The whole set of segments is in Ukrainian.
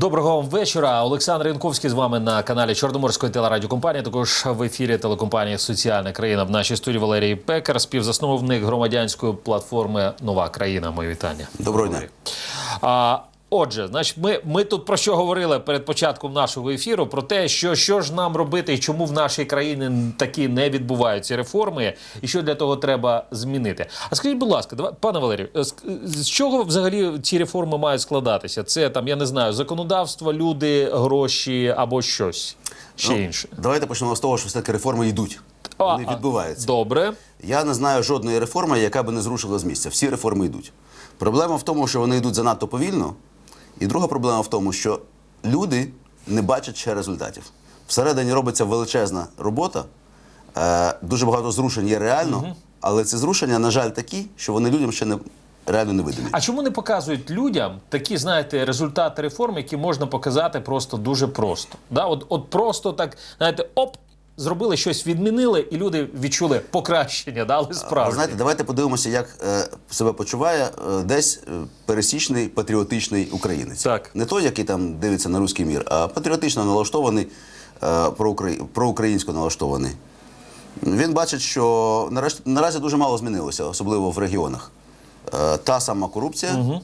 Доброго вам вечора. Олександр Янковський з вами на каналі Чорноморської телерадіокомпанії. Також в ефірі телекомпанії Соціальна країна. В нашій студії Валерій Пекар, співзасновник громадянської платформи Нова країна. Мої вітання. Доброго дня. А, отже, значить, ми, ми тут про що говорили перед початком нашого ефіру? Про те, що, що ж нам робити і чому в нашій країні такі не відбуваються реформи, і що для того треба змінити. А скажіть, будь ласка, давай, пане Валерію, е, з, з чого взагалі ці реформи мають складатися? Це там, я не знаю, законодавство, люди, гроші або щось ще Ну, інше. Давайте почнемо з того, що все-таки реформи йдуть. А, Вони відбуваються. Добре. Я не знаю жодної реформи, яка би не зрушила з місця. Всі реформи йдуть. Проблема в тому, що вони йдуть занадто повільно. І друга проблема в тому, що люди не бачать ще результатів. Всередині робиться величезна робота, е, дуже багато зрушень є реально, але ці зрушення, на жаль, такі, що вони людям ще не реально не видимі. А чому не показують людям такі, знаєте, результати реформ, які можна показати просто дуже просто? Да? От, от просто так, знаєте, оп, зробили щось, відмінили, і люди відчули покращення, да? але справді. знаєте, давайте подивимося, як е, себе почуває е, десь е, пересічний патріотичний українець. Так. Не той, який там дивиться на руський мір, а патріотично налаштований, е, проукра- проукраїнсько налаштований. Він бачить, що нарешті, наразі дуже мало змінилося, особливо в регіонах. Е, та сама корупція,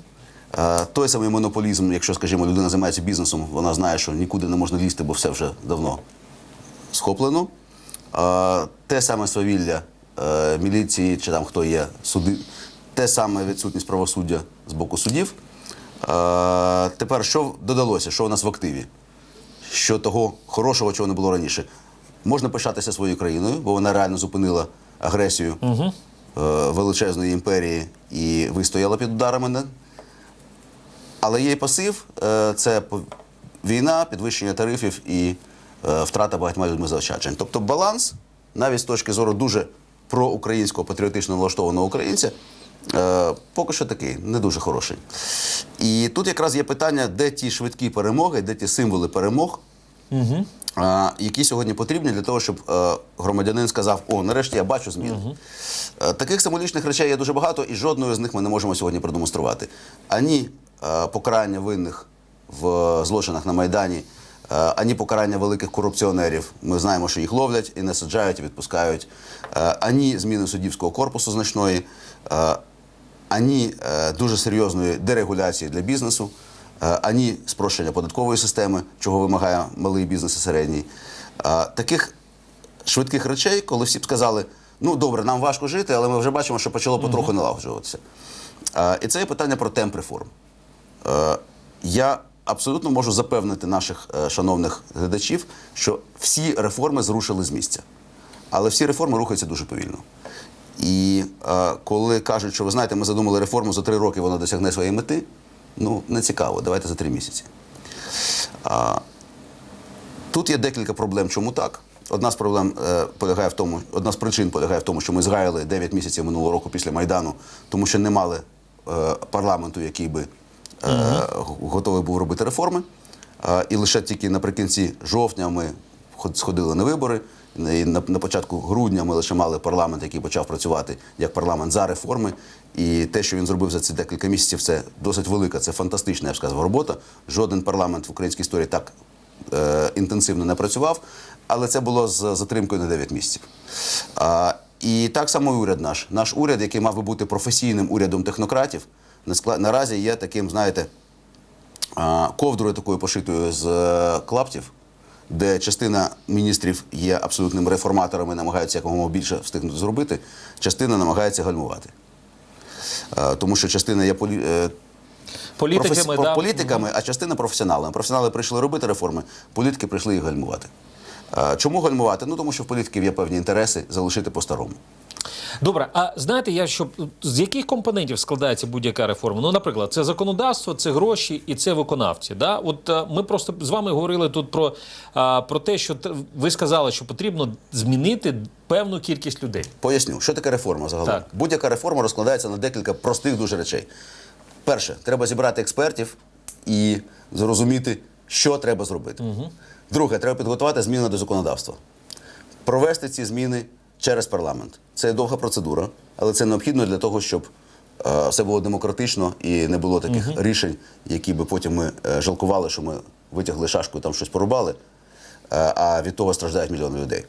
е, той самий монополізм, якщо, скажімо, людина займається бізнесом, вона знає, що нікуди не можна лізти, бо все вже давно схоплено. Те саме свавілля е, міліції чи там хто є суди, те саме відсутність правосуддя з боку судів. Тепер що додалося, що у нас в активі? Що того хорошого, чого не було раніше? Можна пишатися своєю країною, бо вона реально зупинила агресію е, величезної імперії і вистояла під ударами. Але є і пасив е, це війна, підвищення тарифів і втрата багатьма людьми заощаджень. Тобто баланс, навіть з точки зору дуже проукраїнського патріотично налаштованого українця, е, поки що такий, не дуже хороший. І тут якраз є питання, де ті швидкі перемоги, де ті символи перемог, е, які сьогодні потрібні для того, щоб е, громадянин сказав: О, нарешті я бачу зміни. Е, Таких символічних речей є дуже багато, і жодної з них ми не можемо сьогодні продемонструвати. Ані е, покарання винних в злочинах на Майдані, е, ані покарання великих корупціонерів. Ми знаємо, що їх ловлять і не саджають, і відпускають, е, ані зміни суддівського корпусу значної. е, ані е, дуже серйозної дерегуляції для бізнесу, е, ані спрощення податкової системи, чого вимагає малий бізнес і середній. Е, таких швидких речей, коли всі б сказали, ну добре, нам важко жити, але ми вже бачимо, що почало потроху налагоджуватися. Е, і це є питання про темп реформ. Е, я абсолютно можу запевнити наших е, шановних глядачів, що всі реформи зрушили з місця. Але всі реформи рухаються дуже повільно. І е, коли кажуть, що ви знаєте, ми задумали реформу за три роки, вона досягне своєї мети, ну не цікаво, давайте за три місяці. А, тут є декілька проблем, чому так. Одна з проблем е, полягає в тому, одна з причин полягає в тому, що ми згаяли 9 місяців минулого року після Майдану, тому що не мали е, парламенту, який би готовий був робити реформи. Е, і лише тільки наприкінці жовтня ми сходили на вибори. І на, початку грудня ми лише мали парламент, який почав працювати як парламент за реформи. І те, що він зробив за ці декілька місяців, це досить велика, це фантастична, я б сказав, робота. Жоден парламент в українській історії так е, інтенсивно не працював, але це було з затримкою на 9 місяців. А, і так само і уряд наш. Наш уряд, який мав би бути професійним урядом технократів, наразі є таким, знаєте, ковдрою такою пошитою з е, клаптів, де частина міністрів є абсолютними реформаторами, намагаються якомога більше встигнути зробити, частина намагається гальмувати. Е, Тому що частина є полі... е, Політиками, професі- да. політиками, а частина професіоналами. Професіонали прийшли робити реформи, політики прийшли їх гальмувати. Чому гальмувати? Ну тому що в політиків є певні інтереси залишити по-старому. Добре, а знаєте, я що з яких компонентів складається будь-яка реформа? Ну, наприклад, це законодавство, це гроші і це виконавці. Да? От е, ми просто з вами говорили тут про, про те, що ви сказали, що потрібно змінити певну кількість людей. Поясню, що таке реформа загалом. Так. Будь-яка реформа розкладається на декілька простих дуже речей. Перше, треба зібрати експертів і зрозуміти, що треба зробити. Друге, треба підготувати зміни до законодавства. Провести ці зміни через парламент. Це довга процедура, але це необхідно для того, щоб е, все було демократично і не було таких рішень, які би потім ми е, жалкували, що ми витягли шашку і там щось порубали, е, а від того страждають мільйони людей.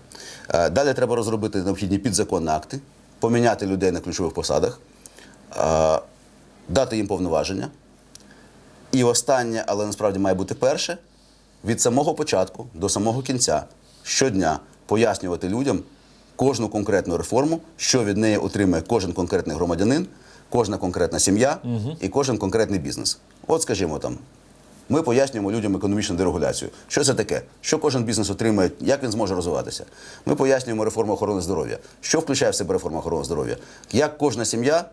Далі треба розробити необхідні підзаконні акти, поміняти людей на ключових посадах, дати їм повноваження. І останнє, але насправді має бути перше, від самого початку до самого кінця щодня пояснювати людям кожну конкретну реформу, що від неї отримає кожен конкретний громадянин, кожна конкретна сім'я і кожен конкретний бізнес. От, скажімо, там. Ми пояснюємо людям економічну дерегуляцію. Що це таке? Що кожен бізнес отримає, як він зможе розвиватися. Ми пояснюємо реформу охорони здоров'я. Що включає в себе реформа охорони здоров'я? Як кожна сім'я,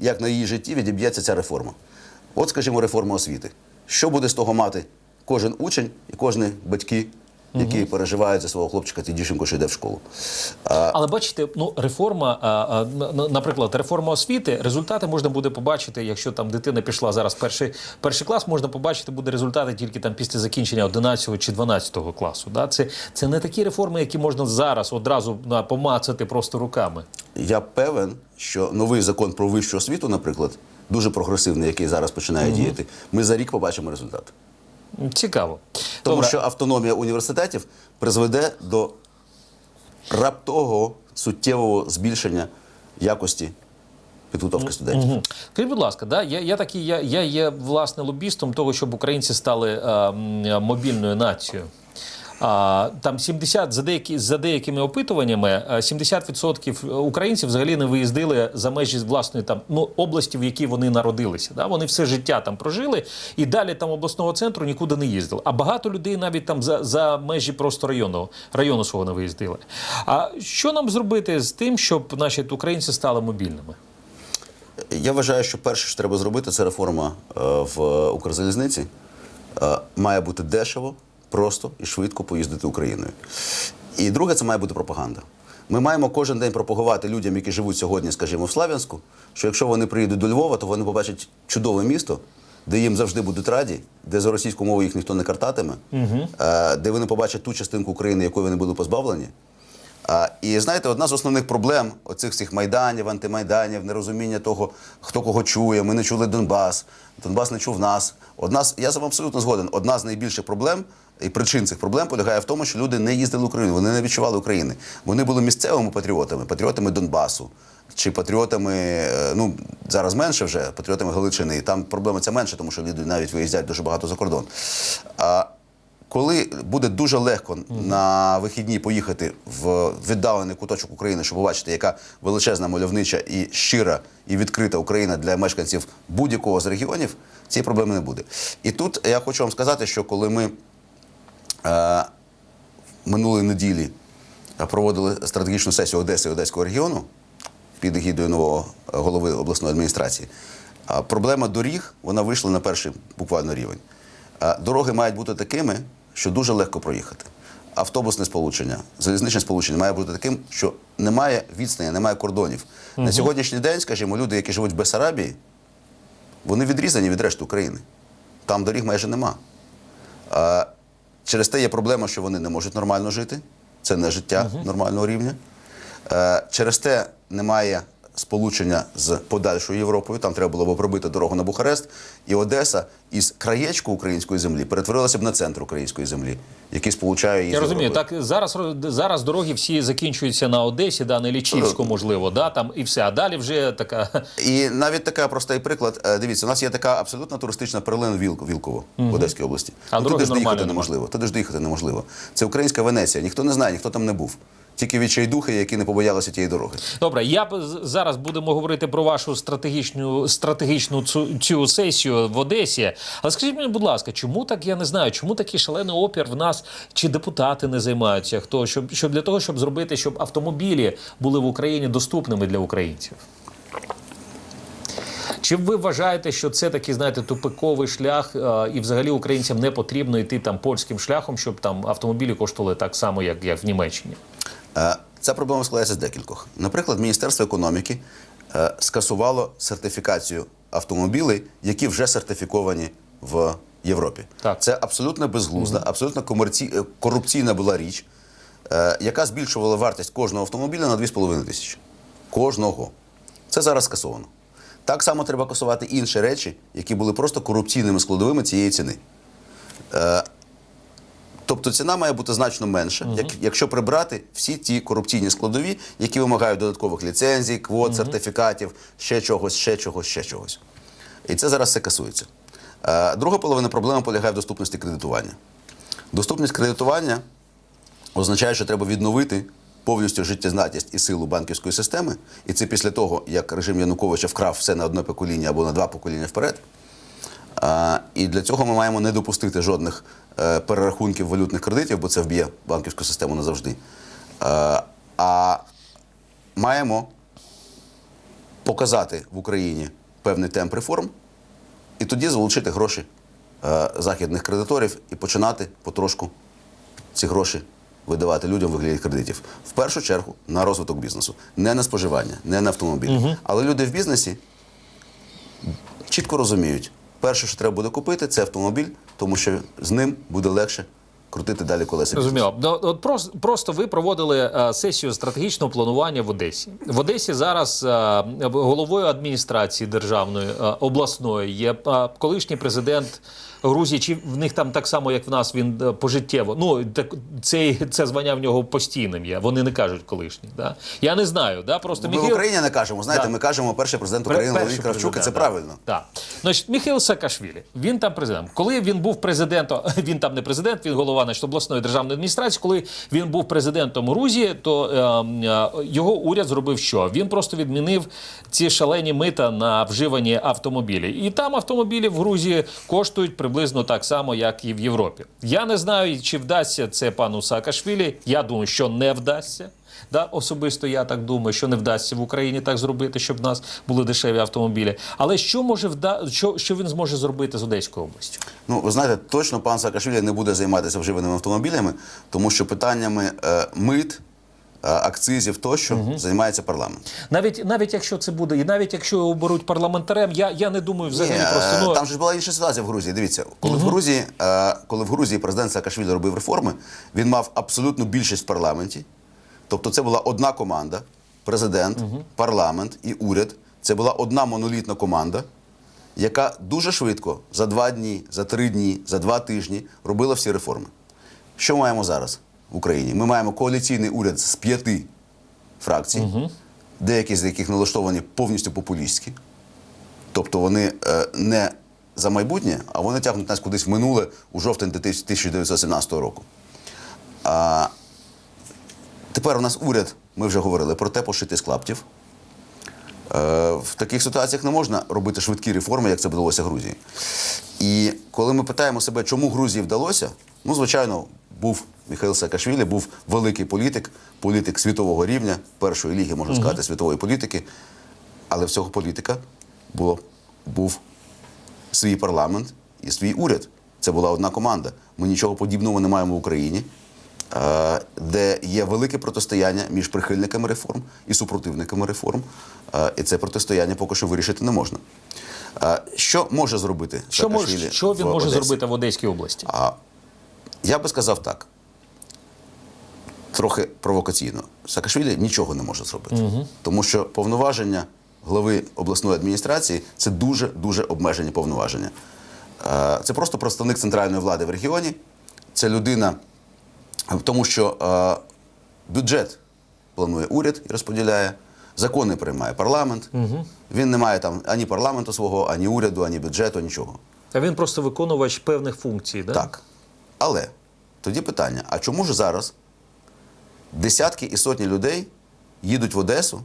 як на її житті відіб'ється ця реформа. От, скажімо, реформа освіти. Що буде з того мати кожен учень і кожні батьки, які переживають за свого хлопчика чи дівчинку, що йде в школу. А, Але бачите, ну реформа, а, а, на- на- наприклад, реформа освіти, результати можна буде побачити, якщо там дитина пішла зараз перший, перший клас, можна побачити буде результати тільки там після закінчення 11 чи 12 класу. Да? Це, це не такі реформи, які можна зараз одразу на, помацати просто руками. Я певен, що новий закон про вищу освіту, наприклад, дуже прогресивний, який зараз починає діяти, ми за рік побачимо результат. Цікаво. Тому Добре. що автономія університетів призведе до раптового суттєвого збільшення якості підготовки студентів. Мгм. Скажіть, будь ласка, да, я, я такий, я, я є власне лобістом того, щоб українці стали е, мобільною нацією. Там 70, за, деякі, за деякими опитуваннями, е, 70% українців взагалі не виїздили за межі власної там ну області, в якій вони народилися. Да? Вони все життя там прожили і далі там обласного центру нікуди не їздили. А багато людей навіть там за, за межі просто районного району свого не виїздили. А що нам зробити з тим, щоб наші українці стали мобільними? Я вважаю, що перше, що треба зробити, це реформа е, в Укрзалізниці. Е, Має бути дешево, просто і швидко поїздити Україною. І друге, це має бути пропаганда. Ми маємо кожен день пропагувати людям, які живуть сьогодні, скажімо, в Слав'янську, що якщо вони приїдуть до Львова, то вони побачать чудове місто, де їм завжди будуть раді, де за російську мову їх ніхто не картатиме, е, де вони побачать ту частинку України, якої вони будуть позбавлені. А, і знаєте, одна з основних проблем оцих всіх майданів, антимайданів, нерозуміння того, хто кого чує. Ми не чули Донбас, Донбас не чув нас. Одна з я з вами абсолютно згоден. Одна з найбільших проблем і причин цих проблем полягає в тому, що люди не їздили в Україну, вони не відчували України. Вони були місцевими патріотами, патріотами Донбасу. Чи патріотами, е, ну зараз менше вже, патріотами Галичини. І там проблема ця менша, тому що люди навіть виїздять дуже багато за кордон. А коли буде дуже легко на вихідні поїхати в віддалений куточок України, щоб побачити, яка величезна мальовнича і щира і відкрита Україна для мешканців будь-якого з регіонів, цієї проблеми не буде. І тут я хочу вам сказати, що коли ми минулої неділі е, проводили стратегічну сесію Одеси і Одеського регіону під егідою нового е, голови обласної адміністрації, проблема доріг вона вийшла на перший буквально рівень. Дороги мають бути такими, що дуже легко проїхати. Автобусне сполучення, залізничне сполучення має бути таким, що немає відстані, немає кордонів. На сьогоднішній день, скажімо, люди, які живуть в Бесарабії, вони відрізані від решти України. Там доріг майже нема. А, через те є проблема, що вони не можуть нормально жити. Це не життя нормального рівня. Е, через те немає сполучення з подальшою Європою. Там треба було б пробити дорогу на Бухарест. І Одеса із краєчку української землі перетворилася б на центр української землі, який сполучає її Я розумію, так зараз зараз дороги всі закінчуються на Одесі, да, на Лічівську, можливо, да, там і все. А далі вже така. І навіть така простий приклад. Е, Дивіться, у нас є така абсолютно туристична перлина Вілк, Вілково в Одеській області. А ну, туди ж доїхати неможливо. Туди ж доїхати неможливо. Це українська Венеція. Ніхто не знає, ніхто там не був. Тільки відчайдухи, які не побоялися тієї дороги. Добре, я зараз будемо говорити про вашу стратегічну стратегічну цю, цю сесію в Одесі. Але скажіть мені, будь ласка, чому так я не знаю? Чому такий шалений опір в нас? Чи депутати не займаються? Хто щоб, щоб для того, щоб зробити, щоб автомобілі були в Україні доступними для українців? Чи ви вважаєте, що це такий, знаєте, тупиковий шлях, е, і взагалі українцям не потрібно йти там польським шляхом, щоб там автомобілі коштували так само, як, як в Німеччині? Е, Ця проблема складається з декількох. Наприклад, Міністерство економіки е, скасувало сертифікацію автомобілей, які вже сертифіковані в Європі. Так. Це абсолютно безглузда, абсолютно комерці... е, корупційна була річ, яка збільшувала вартість кожного автомобіля на 2,5 тисячі. Кожного. Це зараз скасовано. Так само треба касувати інші речі, які були просто корупційними складовими цієї ціни. Тобто ціна має бути значно менша, як, якщо прибрати всі ті корупційні складові, які вимагають додаткових ліцензій, квот, сертифікатів, ще чогось, ще чогось, ще чогось. І це зараз все касується. Е, Друга половина проблеми полягає в доступності кредитування. Доступність кредитування означає, що треба відновити повністю життєзнатність і силу банківської системи. І це після того, як режим Януковича вкрав все на одне покоління або на два покоління вперед. І для цього ми маємо не допустити жодних е, перерахунків валютних кредитів, бо це вб'є банківську систему назавжди. Е, а маємо показати в Україні певний темп реформ і тоді залучити гроші е, західних кредиторів і починати потрошку ці гроші видавати людям вигляді кредитів. В першу чергу на розвиток бізнесу, не на споживання, не на автомобіль. Але люди в бізнесі чітко розуміють, перше, що треба буде купити, це автомобіль, тому що з ним буде легше крутити далі колеса. Розуміло. Ну, от просто, просто ви проводили е, сесію стратегічного планування в Одесі. В Одесі зараз е, головою адміністрації державної е, обласної є е, колишній президент Грузії. Чи в них там так само, як в нас, він е, пожиттєво? Ну так це, це звання в нього постійним є. Вони не кажуть колишній. Да? Я не знаю. Да? Просто Ми в Україні не кажемо. Знаєте, Да. ми кажемо перший президент України Леонід Кравчук, і це да. правильно. Так. Значить, Міхайл Саакашвілі, він там президент. Коли він був президентом, він там не президент, він голова значить, обласної державної адміністрації. Коли він був президентом Грузії, то е, е, його уряд зробив що? Він просто відмінив ці шалені мита на вживані автомобілі. І там автомобілі в Грузії коштують приблизно так само, як і в Європі. Я не знаю, чи вдасться це пану Саакашвілі. Я думаю, що не вдасться. Да, особисто я так думаю, що не вдасться в Україні так зробити, щоб в нас були дешеві автомобілі. Але що може вда... що, що він зможе зробити з Одеською областю? Ну, ви знаєте, точно пан Саакашвілі не буде займатися вживаними автомобілями, тому що питаннями е, мит, акцизів тощо займається парламент. Навіть навіть якщо це буде, і навіть якщо його оберуть парламентарем, я, я не думаю взагалі Ні, просто е, ну Там же ж була інша ситуація в Грузії. Дивіться, коли в Грузії, е, коли в Грузії президент Саакашвілі робив реформи, він мав абсолютну більшість в парламенті. Тобто, це була одна команда: президент, парламент і уряд. Це була одна монолітна команда, яка дуже швидко за два дні, за три дні, за два тижні робила всі реформи. Що маємо зараз в Україні? Ми маємо коаліційний уряд з п'яти фракцій, деякі з яких налаштовані повністю популістськи. Тобто вони е, не за майбутнє, а вони тягнуть нас кудись в минуле у жовтень 1917 року. А, тепер у нас уряд, ми вже говорили про те, пошити з клаптів. Е, в таких ситуаціях не можна робити швидкі реформи, як це вдалося Грузії. І коли ми питаємо себе, чому Грузії вдалося, ну, звичайно, був Михайло Саакашвілі, був великий політик, політик світового рівня, першої ліги, можна сказати, світової політики. Але в цього політика було, був свій парламент і свій уряд. Це була одна команда. Ми нічого подібного не маємо в Україні, е, де є велике протистояння між прихильниками реформ і супротивниками реформ. Е, І це протистояння поки що вирішити не можна. Е, Що може зробити що може що він в може Одесі? зробити в Одеській області? Я би сказав так. Трохи провокаційно. Саакашвілі нічого не може зробити. Тому що повноваження глави обласної адміністрації це дуже-дуже обмежені повноваження. Е, Це просто представник центральної влади в регіоні. Це людина, тому що е, бюджет планує уряд і розподіляє, закони приймає парламент. Він не має там ані парламенту свого, ані уряду, ані бюджету, нічого. А він просто виконувач певних функцій, да? Так. Але тоді питання: а чому ж зараз десятки і сотні людей їдуть в Одесу,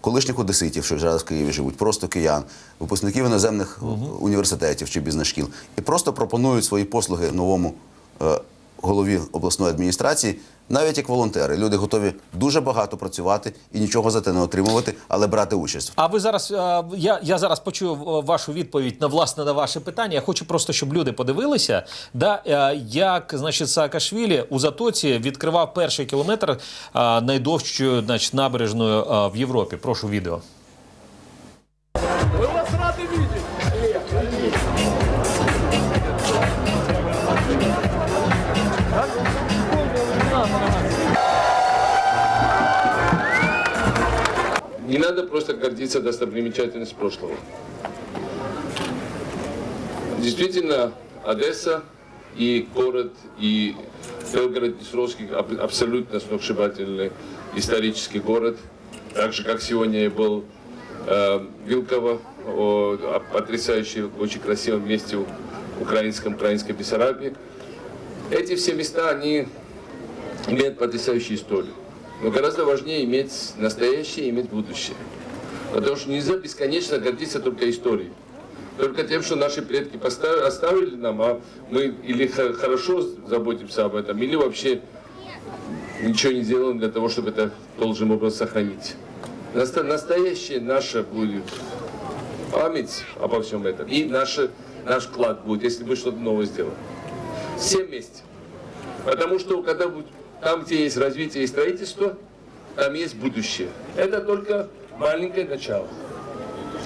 колишніх одеситів, що зараз в Києві живуть, просто киян, випускників іноземних університетів чи бізнес-шкіл, і просто пропонують свої послуги новому е, голові обласної адміністрації, навіть як волонтери. Люди готові дуже багато працювати і нічого за те не отримувати, але брати участь. А ви зараз я, я зараз почую е, вашу відповідь на власне на ваше питання. Я хочу просто, щоб люди подивилися, да, е, як значить Саакашвілі у затоці відкривав перший кілометр найдовшою набережною в Європі. Прошу відео. Надо просто гордиться достопримечательностью прошлого. Действительно, Одесса и город, и Белгород-Днестровский аб- абсолютно сногсшибательный исторический город. Так же, как сегодня и был э, Вилково, о, потрясающий, очень красивом месте в украинском, украинской Бессарабии. Эти все места, они имеют потрясающую историю. Но гораздо важнее иметь настоящее иметь будущее. Потому что нельзя бесконечно гордиться только историей. Только тем, что наши предки поставили, оставили нам, а мы или хорошо заботимся об этом, или вообще ничего не делаем для того, чтобы это должным образом сохранить. Наста- настоящее наше будет память обо всем этом. И наше, наш вклад будет, если мы что-то новое сделаем. Все вместе. Потому что когда будет, там, где есть развитие и строительство, там есть будущее. Это только маленькое начало.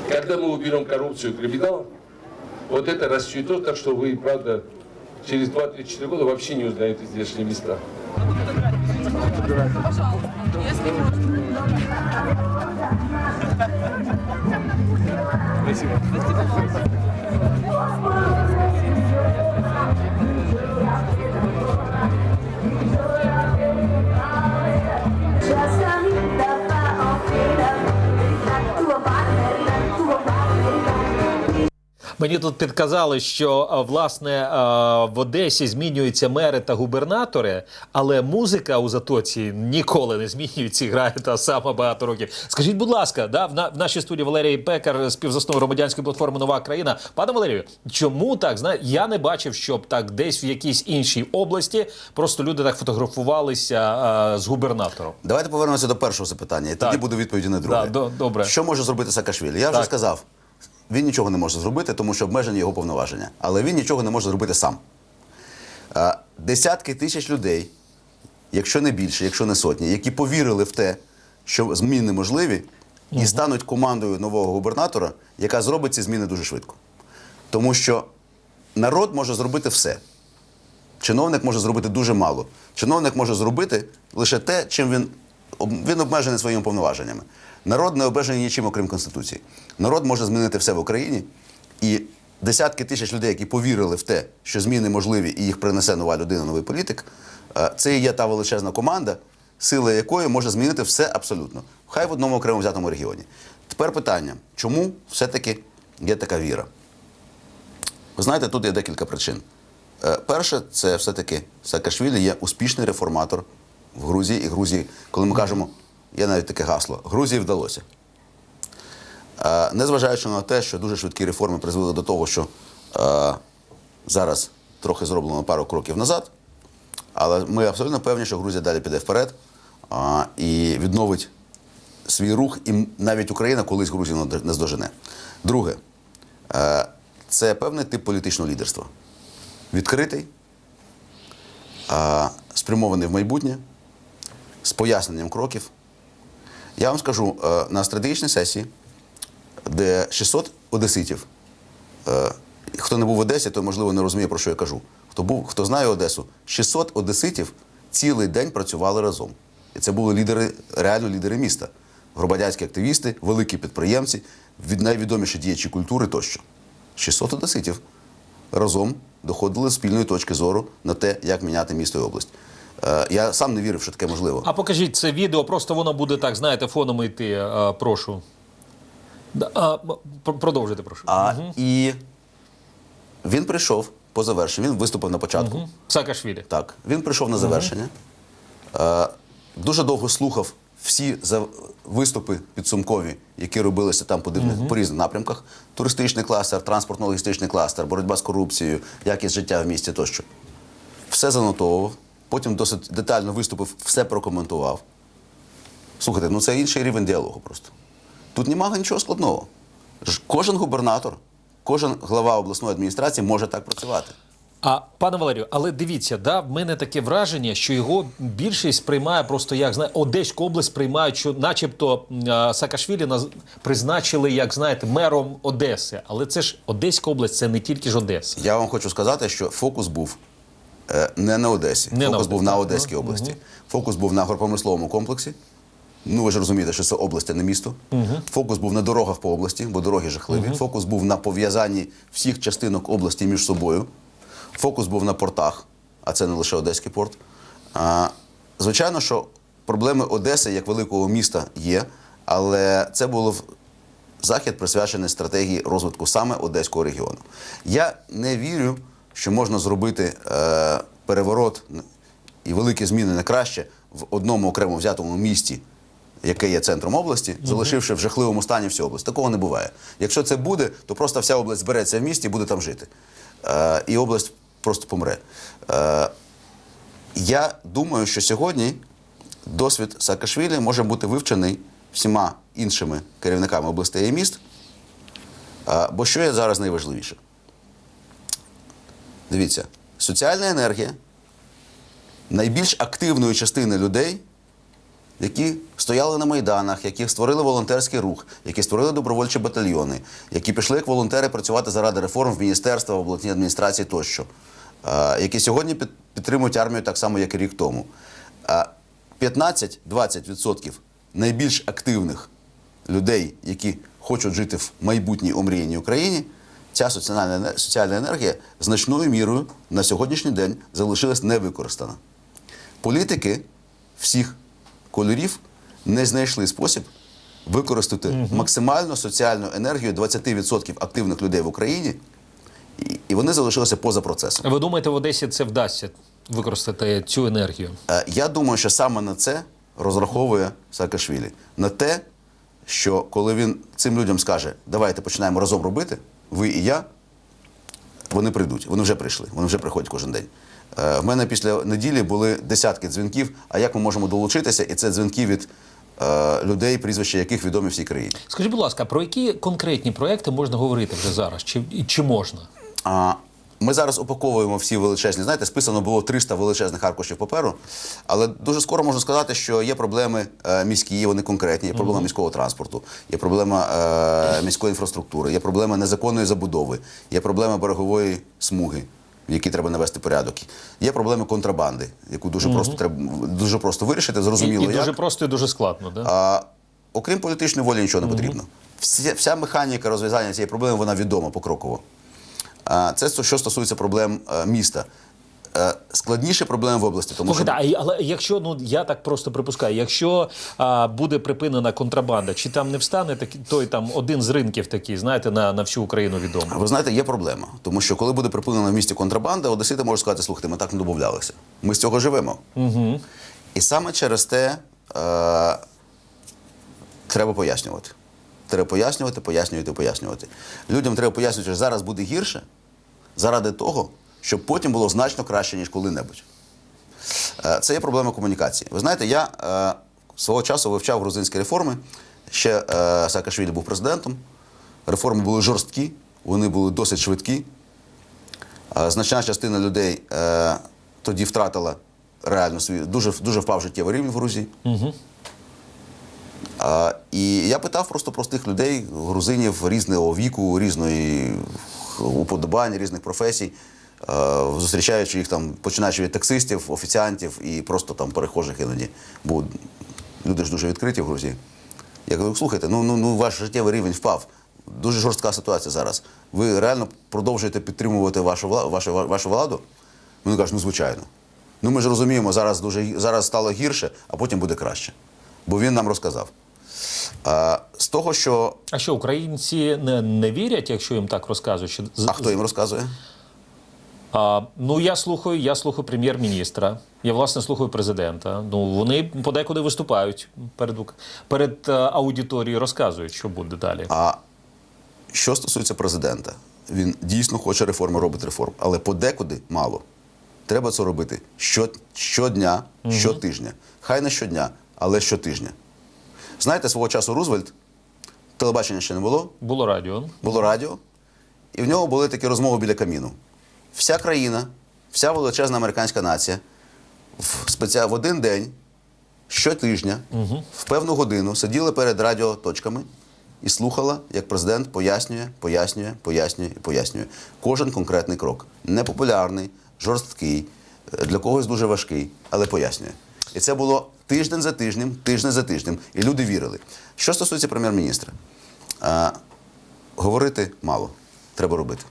Когда мы уберем коррупцию и криминал, вот это расцветет, так что вы, правда, через 2-3-4 года вообще не узнаете здешние места. Just Мені тут підказали, що власне в Одесі змінюються мери та губернатори, але музика у Затоці ніколи не змінюється, грає та сама багато років. Скажіть, будь ласка, да, в, на, нашій студії Валерій Пекар, співзасновник громадянської платформи Нова країна. Пане Валерію, чому так? Зна... Я не бачив, щоб так десь в якійсь іншій області просто люди так фотографувалися а, з губернатором. Давайте повернемося до першого запитання, і тоді Так. буде відповіді на друге. Да, до- добре. Що може зробити Саакашвілі? Я вже сказав, він нічого не може зробити, тому що обмежені його повноваження. Але він нічого не може зробити сам. Е, Десятки тисяч людей, якщо не більше, якщо не сотні, які повірили в те, що зміни можливі, і стануть командою нового губернатора, яка зробить ці зміни дуже швидко. Тому що народ може зробити все. Чиновник може зробити дуже мало. Чиновник може зробити лише те, чим він, він обмежений своїми повноваженнями. Народ не обмежений нічим, окрім Конституції. Народ може змінити все в Україні, і десятки тисяч людей, які повірили в те, що зміни можливі і їх принесе нова людина, новий політик, е, це і є та величезна команда, сила якої може змінити все абсолютно. Хай в одному окремо взятому регіоні. Тепер питання: чому все-таки є така віра? Ви знаєте, тут є декілька причин. Е, Перше, це все-таки Саакашвілі є успішний реформатор в Грузії. І Грузії, коли ми кажемо, є навіть таке гасло: Грузії вдалося. Е, Незважаючи на те, що дуже швидкі реформи призвели до того, що е, зараз трохи зроблено пару кроків назад, але ми абсолютно певні, що Грузія далі піде вперед і відновить свій рух, і навіть Україна колись Грузію над- наздожене. Друге, е, це певний тип політичного лідерства. Відкритий, спрямований в майбутнє, з поясненням кроків. Я вам скажу, е, на стратегічній сесії, де 600 одеситів, е, хто не був в Одесі, то можливо не розуміє, про що я кажу. Хто був, хто знає Одесу, 600 одеситів цілий день працювали разом. І це були лідери, реально лідери міста. Громадянські активісти, великі підприємці, від найвідоміші діячі культури тощо. 600 одеситів разом доходили з спільної точки зору на те, як міняти місто і область. Е, Я сам не вірив, що таке можливо. А покажіть це відео, просто воно буде так, знаєте, фоном йти. прошу. А, продовжуйте, прошу. А, І він прийшов по завершенню, він виступив на початку. Саакашвілі. Так, він прийшов на завершення. Е, дуже довго слухав всі виступи підсумкові, які робилися там по, дивних, по різних напрямках: туристичний кластер, транспортно-логістичний кластер, боротьба з корупцією, якість життя в місті тощо. Все занотовував, потім досить детально виступив, все прокоментував. Слухайте, ну це інший рівень діалогу просто. Тут немає нічого складного. Кожен губернатор, кожен глава обласної адміністрації може так працювати. А пане Валерію, але дивіться, да, в мене таке враження, що його більшість сприймає просто як знає, Одеську область сприймають, що, начебто, Саакашвілі призначили, як знаєте, мером Одеси. Але це ж Одеська область, це не тільки ж Одеса. Я вам хочу сказати, що фокус був не на Одесі. Не на фокус Одесі, був на. Одеській області. Фокус був на агропромисловому комплексі, Ну, ви ж розумієте, що це область, а не місто. Фокус був на дорогах по області, бо дороги жахливі. Фокус був на пов'язанні всіх частинок області між собою. Фокус був на портах, а це не лише Одеський порт. А, звичайно, що проблеми Одеси як великого міста є, але це було в- захід присвячений стратегії розвитку саме Одеського регіону. Я не вірю, що можна зробити е, переворот і великі зміни на краще в одному окремо взятому місті, яке є центром області, залишивши в жахливому стані всю область. Такого не буває. Якщо це буде, то просто вся область збереться в місті і буде там жити. Е, і область просто помре. Е, я думаю, що сьогодні досвід Саакашвілі може бути вивчений всіма іншими керівниками областей і міст. А, Бо що є зараз найважливіше? Дивіться, соціальна енергія найбільш активної частини людей, які стояли на майданах, які створили волонтерський рух, які створили добровольчі батальйони, які пішли як волонтери працювати заради реформ в міністерства, в обласній адміністрації тощо, які сьогодні підтримують армію так само, як і рік тому. 15-20% найбільш активних людей, які хочуть жити в майбутній омріяній Україні, ця соціальна, соціальна енергія значною мірою на сьогоднішній день залишилась невикористана. Політики всіх кольорів не знайшли спосіб використати максимально соціальну енергію 20% активних людей в Україні, і- і вони залишилися поза процесом. Ви думаєте, в Одесі це вдасться використати цю енергію? Е, Я думаю, що саме на це розраховує Саакашвілі. На те, що коли він цим людям скаже, давайте починаємо разом робити, ви і я, вони прийдуть. Вони вже прийшли, вони вже приходять кожен день. Е, В мене після неділі були десятки дзвінків, а як ми можемо долучитися? І це дзвінки від е, людей, прізвища яких відомі всій країні. Скажіть, будь ласка, про які конкретні проекти можна говорити вже зараз? Чи, чи можна? А, Ми зараз упаковуємо всі величезні. Знаєте, списано було 300 величезних аркушів паперу, але дуже скоро можна сказати, що є проблеми е, міські, вони конкретні. Є проблема міського транспорту, є проблема е, міської інфраструктури, є проблема незаконної забудови, є проблема берегової смуги, в якій треба навести порядок. Є проблеми контрабанди, яку дуже просто треба дуже просто вирішити. І, Зрозуміло, і як. дуже просто і дуже складно. Да? А, окрім політичної волі, нічого не потрібно. Вся, вся механіка розв'язання цієї проблеми вона відома покроково. Це що стосується проблем е, міста. Е, складніші проблеми в області, тому що Слухайте, а, але якщо ну я так просто припускаю, якщо а, буде припинена контрабанда, чи там не встане такий той там один з ринків такий, знаєте, на, на всю Україну відомий? ви знаєте, є проблема. Тому що коли буде припинена в місті контрабанда, одесити можуть сказати, слухайте, ми так не домовлялися. Ми з цього живемо. Угу. І саме через те е, треба пояснювати. Треба пояснювати, пояснювати, пояснювати. Людям треба пояснювати, що зараз буде гірше заради того, щоб потім було значно краще, ніж коли-небудь. Е, Це є проблема комунікації. Ви знаєте, я е, свого часу вивчав грузинські реформи. Ще е, Саакашвілі був президентом. Реформи були жорсткі, вони були досить швидкі. Значна частина людей тоді втратила реально свій дуже, дуже впав життєвий рівень в Грузії. А, і я питав просто простих людей, грузинів різного віку, різної уподобань, різних професій, е, зустрічаючи їх там, починаючи від таксистів, офіціантів і просто там перехожих іноді. Бо люди ж дуже відкриті в Грузії. Я кажу, слухайте, ну, ну, ну ваш життєвий рівень впав. Дуже жорстка ситуація зараз. Ви реально продовжуєте підтримувати вашу, вашу, вашу владу? Вони кажуть, ну звичайно. Ну ми ж розуміємо, зараз дуже зараз стало гірше, а потім буде краще. Бо він нам розказав. А, з того, що. А що українці не, не вірять, якщо їм так розказують? Що, А хто їм розказує? А, ну я слухаю, я слухаю прем'єр-міністра. Я власне слухаю президента. Ну вони подекуди виступають перед перед е, аудиторією, розказують, що буде далі. А що стосується президента, він дійсно хоче реформи, робить реформ, але подекуди мало. Треба це робити що, щодня, щотижня. Хай не щодня, але щотижня. Знаєте, свого часу Рузвельт, телебачення ще не було, Було радіо. було радіо, і в нього були такі розмови біля каміну. Вся країна, вся величезна американська нація в, спеціа... в один день, щотижня, в певну годину сиділи перед радіоточками і слухала, як президент пояснює, пояснює, пояснює і пояснює. Кожен конкретний крок. Непопулярний, жорсткий, е, для когось дуже важкий, але пояснює. І це було тиждень за тижнем, тиждень за тижнем, і люди вірили. Що стосується прем'єр-міністра, говорити мало, треба робити.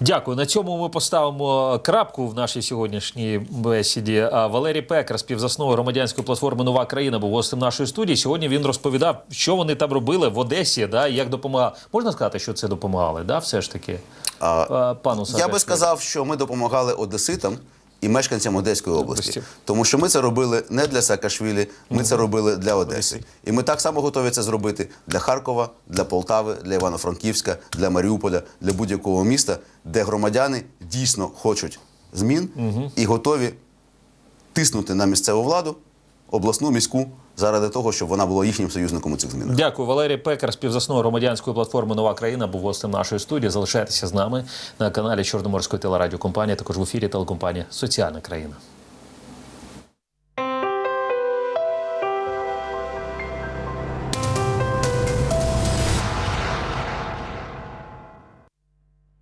Дякую. На цьому ми поставимо крапку в нашій сьогоднішній бесіді. Валерій Пекар, співзасновник громадянської платформи Нова країна, був гостем нашої студії. Сьогодні він розповідав, що вони там робили в Одесі, да, як допомагали. Можна сказати, що це допомагали, да, все ж таки, а, пану Я би сказав, що ми допомагали одеситам і мешканцям Одеської області, тому що ми це робили не для Саакашвілі, ми це робили для Одеси. І ми так само готові це зробити для Харкова, для Полтави, для Івано-Франківська, для Маріуполя, для будь-якого міста, де громадяни дійсно хочуть змін і готові тиснути на місцеву владу, обласну, міську, заради того, щоб вона була їхнім союзником у цих змінах. Дякую, Валерій Пекар, співзасновник громадянської платформи Нова країна, був гостем нашої студії. Залишайтеся з нами на каналі Чорноморської телерадіокомпанії, також в ефірі телекомпанії Соціальна країна.